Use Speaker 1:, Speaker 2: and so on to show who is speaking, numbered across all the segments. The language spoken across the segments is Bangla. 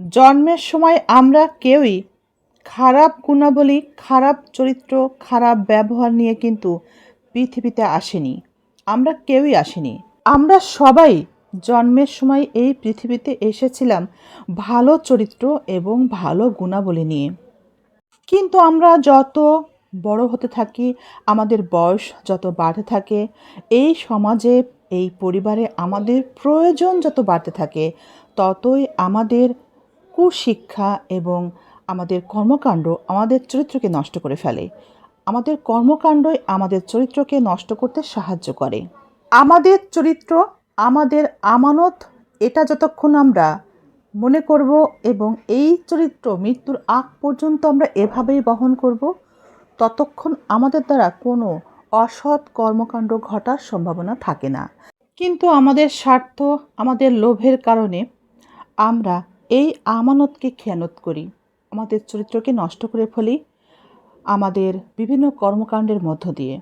Speaker 1: জন্মের সময় আমরা কেউই খারাপ গুণাবলী, খারাপ চরিত্র, খারাপ ব্যবহার নিয়ে কিন্তু পৃথিবীতে আসেনি। আমরা কেউই আসিনি। আমরা সবাই জন্মের সময় এই পৃথিবীতে এসেছিলাম ভালো চরিত্র এবং ভালো গুণাবলী নিয়ে। কিন্তু আমরা যত বড় হতে থাকি, আমাদের বয়স যত বাড়তে থাকে, এই সমাজে, এই পরিবারে আমাদের প্রয়োজন যত বাড়তে থাকে, ততই আমাদের কুশিক্ষা এবং আমাদের কর্মকাণ্ড আমাদের চরিত্রকে নষ্ট করে ফেলে। আমাদের কর্মকাণ্ডই আমাদের চরিত্রকে নষ্ট করতে সাহায্য করে। আমাদের চরিত্র, আমাদের আমানত, এটা যতক্ষণ আমরা মনে করব এবং এই চরিত্র মৃত্যুর আগ পর্যন্ত আমরা এভাবেই বহন করব, ততক্ষণ আমাদের দ্বারা কোনো অসৎ কর্মকাণ্ড ঘটার সম্ভাবনা থাকে না। কিন্তু আমাদের স্বার্থ, আমাদের লোভের কারণে আমরা এই আমানতকে খেয়ানত করি। আমাদের চরিত্রকে নষ্ট করে ফেলি আমাদের বিভিন্ন কর্মকাণ্ডের মধ্য দিয়ে,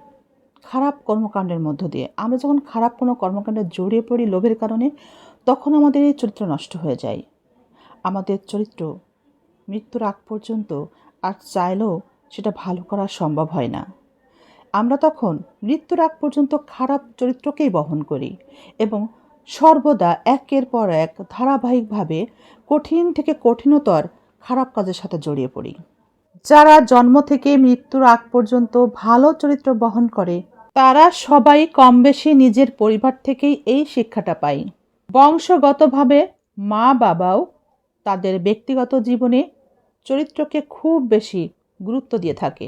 Speaker 1: খারাপ কর্মকাণ্ডের মধ্য দিয়ে। আমরা যখন খারাপ কোনো কর্মকাণ্ডে জড়িয়ে পড়ি লোভের কারণে, তখন আমাদের এই চরিত্র নষ্ট হয়ে যায়। আমাদের চরিত্র মৃত্যুর আগ পর্যন্ত আর চাইলেও সেটা ভালো করা সম্ভব হয় না। আমরা তখন মৃত্যুর আগ পর্যন্ত খারাপ চরিত্রকেই বহন করি এবং সর্বদা একের পর এক ধারাবাহিকভাবে কঠিন থেকে কঠিনতর খারাপ কাজের সাথে জড়িয়ে পড়ি। যারা জন্ম থেকে মৃত্যুর আগ পর্যন্ত ভালো চরিত্র বহন করে, তারা সবাই কম বেশি নিজের পরিবার থেকেই এই শিক্ষাটা পায়। বংশগতভাবে মা বাবাও তাদের ব্যক্তিগত জীবনে চরিত্রকে খুব বেশি গুরুত্ব দিয়ে থাকে।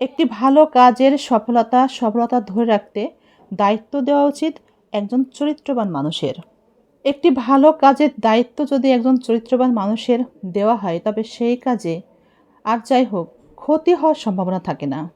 Speaker 1: একটি ভালো কাজের সফলতা সফলতা ধরে রাখতে দায়িত্ব দেওয়া উচিত একজন চরিত্রবান মানুষের। একটি ভালো কাজের দায়িত্ব যদি একজন চরিত্রবান মানুষের দেওয়া হয়, তবে সেই কাজে আর যাই হোক, ক্ষতি হওয়ার সম্ভাবনা থাকে না।